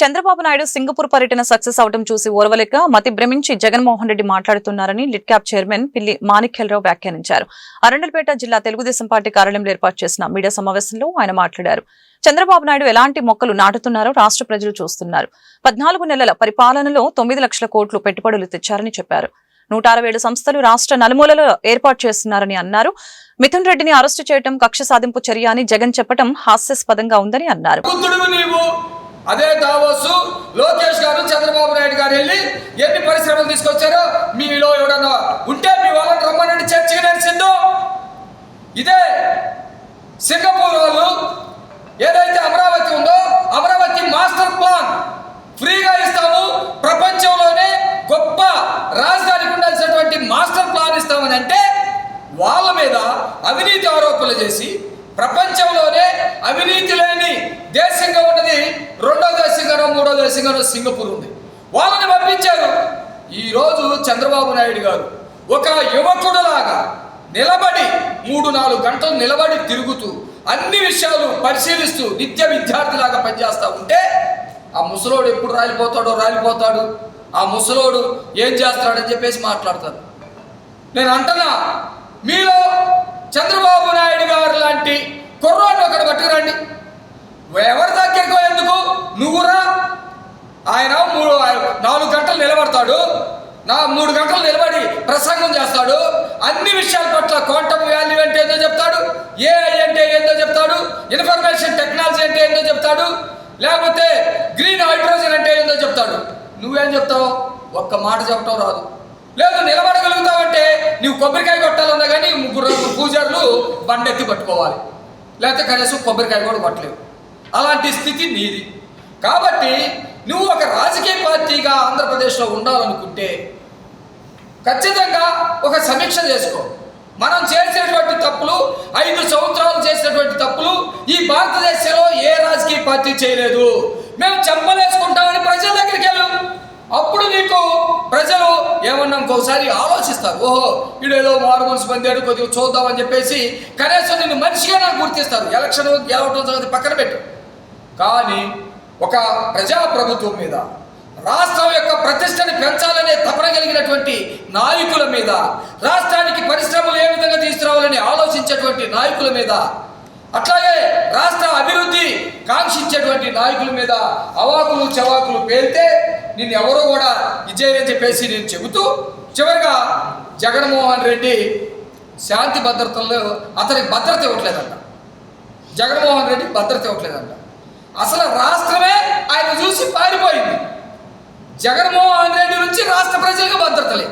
Chandrababu Naidu Singapore పర్యటన success అవడం చూసి ఓర్వలేక మతి భ్రమించి జగన్మోహన్ రెడ్డి మాట్లాడుతున్నారని లిట్క్యాప్ చైర్మన్ పిల్లి మాణిక్యలరావు వ్యాఖ్యానించారు. అరండల్పేట జిల్లా తెలుగుదేశం పార్టీ కార్యాలయంలో ఏర్పాటు చేసిన మీడియా సమావేశంలో ఆయన మాట్లాడారు. చంద్రబాబు నాయుడు ఎలాంటి మొక్కలు నాటుతున్నారో రాష్ట్ర ప్రజలు చూస్తున్నారు. పద్నాలుగు నెలల పరిపాలనలో తొమ్మిది లక్షల కోట్లు పెట్టుబడులు తెచ్చారని చెప్పారు. నూట సంస్థలు రాష్ట్ర నలుమూలలో ఏర్పాటు చేస్తున్నారని అన్నారు. మిథున్ రెడ్డిని అరెస్టు చేయడం కక్ష సాధింపు చర్య అని జగన్ చెప్పడం హాస్యాస్పదంగా ఉందని అన్నారు. అదే దావోసు లోకేష్ గారు చంద్రబాబు నాయుడు గారు వెళ్ళి ఎన్ని పరిశ్రమలు తీసుకొచ్చారో మీలో ఎవడన్నా ఉంటే మీ వాళ్ళని రమ్మనండి చర్చకి నేను ఇదే సింగపూర్ వాళ్ళు ఏదైతే అమరావతి ఉందో అమరావతి మాస్టర్ ప్లాన్ ఫ్రీగా ఇస్తాము. ప్రపంచంలోనే గొప్ప రాజధానికి ఉండాల్సినటువంటి మాస్టర్ ప్లాన్ ఇస్తామని అంటే వాళ్ళ మీద అవినీతి ఆరోపణలు చేసి ప్రపంచంలోనే అవినీతి లేని దేశంగా ఉన్నది రెండో దేశంగానో మూడో దేశంగానో సింగపూర్ ఉంది. వాళ్ళని పంపించారు. ఈరోజు చంద్రబాబు నాయుడు గారు ఒక యువకుడులాగా నిలబడి మూడు నాలుగు గంటలు నిలబడి తిరుగుతూ అన్ని విషయాలు పరిశీలిస్తూ నిత్య విద్యార్థిలాగా పనిచేస్తూ ఉంటే ఆ ముసలోడు ఎప్పుడు రాలిపోతాడో రాలిపోతాడు. ఆ ముసలోడు ఏం చేస్తాడని చెప్పేసి మాట్లాడతారు నేను అంటున్నా మీలో చంద్రబాబు నాయుడు గారు లాంటి కుర్రాడు ఒకటి పట్టుకురండి. ఎవరు ఆయన మూడు నాలుగు గంటలు నిలబడతాడు. నా మూడు గంటలు నిలబడి ప్రసంగం చేస్తాడు. అన్ని విషయాల పట్ల క్వాంటమ్ వాల్యూ అంటే ఏందో చెప్తాడు. ఏఐ అంటే ఏందో చెప్తాడు. ఇన్ఫర్మేషన్ టెక్నాలజీ అంటే ఏందో చెప్తాడు. లేకపోతే గ్రీన్ హైడ్రోజన్ అంటే ఏందో చెప్తాడు. నువ్వేం చెప్తావు? ఒక్క మాట చెప్పటం రాదు. లేదు నిలబడగలుగుతావంటే నువ్వు కొబ్బరికాయ కొట్టాలన్నా కానీ ముగ్గురు పూజారులు బండెత్తి పట్టుకోవాలి. లేకపోతే కనీసం కొబ్బరికాయ కూడా కొట్టలేవు. అలాంటి స్థితి నీది. కాబట్టి నువ్వు ఒక రాజకీయ పార్టీగా ఆంధ్రప్రదేశ్లో ఉండాలనుకుంటే ఖచ్చితంగా ఒక సమీక్ష చేసుకో. మనం చేసినటువంటి తప్పులు ఐదు సంవత్సరాలు చేసినటువంటి తప్పులు ఈ భారతదేశంలో ఏ రాజకీయ పార్టీ చేయలేదు. మేము చెంపలేసుకుంటామని ప్రజల దగ్గరికి వెళ్ళాం. అప్పుడు నీకు ప్రజలు ఏమన్నా ఇంకోసారి ఆలోచిస్తారు. ఓహో వీడేదో మారు మనసు పొందాడు కొద్దిగా చూద్దామని చెప్పేసి కనీసం నిన్ను మనిషిగా నాకు గుర్తిస్తారు. ఎలక్షన్ గెలవటం సంగతి పక్కన పెట్టు. కానీ ఒక ప్రజాప్రభుత్వం మీద రాష్ట్రం యొక్క ప్రతిష్టని పెంచాలనే తపన కలిగినటువంటి నాయకుల మీద రాష్ట్రానికి పరిశ్రమలు ఏ విధంగా తీసుకురావాలని ఆలోచించేటువంటి నాయకుల మీద అట్లాగే రాష్ట్ర అభివృద్ధి కాంక్షించేటువంటి నాయకుల మీద అవాకులు చవాకులు పేలితే నిన్ను ఎవరో కూడా ఇచ్చేయని చెప్పేసి నేను చెబుతూ చివరిగా జగన్మోహన్ రెడ్డి శాంతి భద్రతల్లో అతనికి భద్రత ఇవ్వట్లేదంట. జగన్మోహన్ రెడ్డి భద్రత ఇవ్వట్లేదంట. అసలు రా జగన్మోహన్ రెడ్డి నుంచి రాష్ట్ర ప్రజలకు భద్రత లేదు.